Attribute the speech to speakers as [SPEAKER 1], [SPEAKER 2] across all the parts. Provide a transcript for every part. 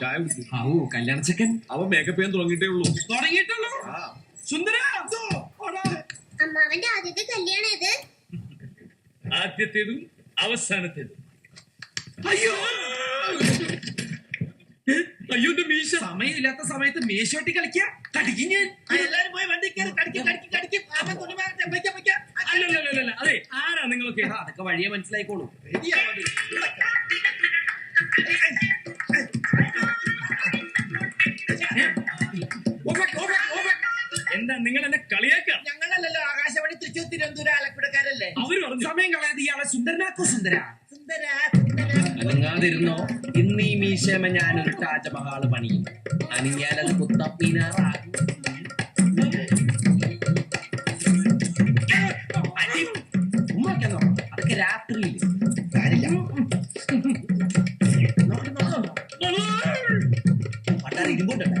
[SPEAKER 1] ചായ കുടിച്ചു
[SPEAKER 2] കല്യാണച്ചക്കൻ. കല്യാണ ചെക്കൻ
[SPEAKER 1] അവൻ മേക്കപ്പ് ചെയ്യാൻ തുടങ്ങിയിട്ടേ ഉള്ളൂ.
[SPEAKER 2] തുടങ്ങിയിട്ടുള്ളൂ? സുന്ദര!
[SPEAKER 3] അമ്മാവന്റെ ആദ്യത്തെ കല്യാണം ഇത്
[SPEAKER 4] ആദ്യത്തേതും അവസാനത്തേതും.
[SPEAKER 2] അയ്യോ!
[SPEAKER 4] അയ്യോ എന്റെ മീശ.
[SPEAKER 2] സമയമില്ലാത്ത സമയത്ത് കടിക്കും ഞാൻ.
[SPEAKER 5] എല്ലാരും പോയി വണ്ടി കയറി കടിക്കും കടിക്കും കടിക്കും. അവൻ തുണി മാറട്ടെ വയ്ക്കാം വയ്ക്കാം
[SPEAKER 4] അല്ലല്ലല്ല അതെ ആരാ നിങ്ങളൊക്കെ?
[SPEAKER 2] അതൊക്കെ വഴിയെ മനസ്സിലായിക്കോളൂ.
[SPEAKER 4] നിങ്ങൾ എന്നെ കളിയാക്കാം
[SPEAKER 5] ഞങ്ങളല്ലല്ലോ ആകാശവാണി തൃശ്ശൂർ തിരുവനന്തപുരം ആലപ്പുഴക്കാരല്ലേ?
[SPEAKER 4] അവർ പറഞ്ഞു.
[SPEAKER 2] സമയം കളയാതെ ഇയാളെ സുന്ദരനാക്കോ സുന്ദര.
[SPEAKER 5] സുന്ദര
[SPEAKER 2] അനങ്ങാതിരുന്നോ? ഇന്ന് ഈ മീശമ ഞാനൊരു താജ്മഹാൾ പണിയും. അണിഞ്ഞാലത് കുത്തപ്പീനാറാകും അതൊക്കെ രാത്രിയിൽ പണ്ടാറ് ഇരുമ്പുണ്ടല്ലോ.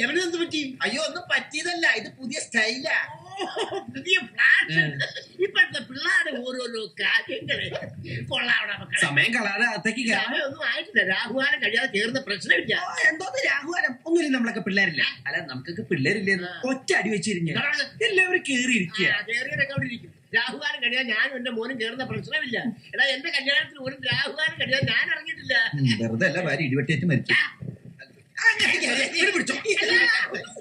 [SPEAKER 2] ചെക്കൻ
[SPEAKER 5] എവനെന്ത് പറ്റി? അയ്യോ ഒന്നും പറ്റിയതല്ല. ഇത് പുതിയ സ്റ്റൈലാ. പുതിയ ഫ്ലാഷ് ഇപ്പോഴത്തെ പിള്ളേരുടെ ഓരോരോ കാര്യങ്ങൾ. കൊള്ളാവിടെ
[SPEAKER 2] സമയം കളാതെ അത്തേക്ക് ഒന്നും
[SPEAKER 5] സമയമൊന്നും ആയിട്ടില്ല. രാഹുവാനം കഴിയാതെ കേറുന്ന പ്രശ്നമില്ല.
[SPEAKER 2] എന്തോന്ന് രാഘുവാനം? ഒന്നുമില്ല നമ്മളൊക്കെ പിള്ളേരില്ല? അല്ല നമുക്കൊക്കെ പിള്ളേരില്ലേ. ഒറ്റ അടി
[SPEAKER 5] വെച്ചിരിക്കും
[SPEAKER 2] എല്ലാവരും കേറി ഇരിക്കുക.
[SPEAKER 5] ആ, കേറിയവരൊക്കെ അവിടെ ഇരിക്കും. രാഹുകാലം കഴിയാൻ ഞാനും എന്റെ മോനും കേറുന്ന പ്രശ്നമില്ല. എടാ എന്റെ കല്യാണത്തിന് ഒരു രാഹുകാലം കഴിയാൻ ഞാൻ ഇറങ്ങിയിട്ടില്ല.
[SPEAKER 2] വെറുതെ അല്ല ഭാര്യ ഇടിവെട്ടേറ്റ് മരിച്ചു. Gracias.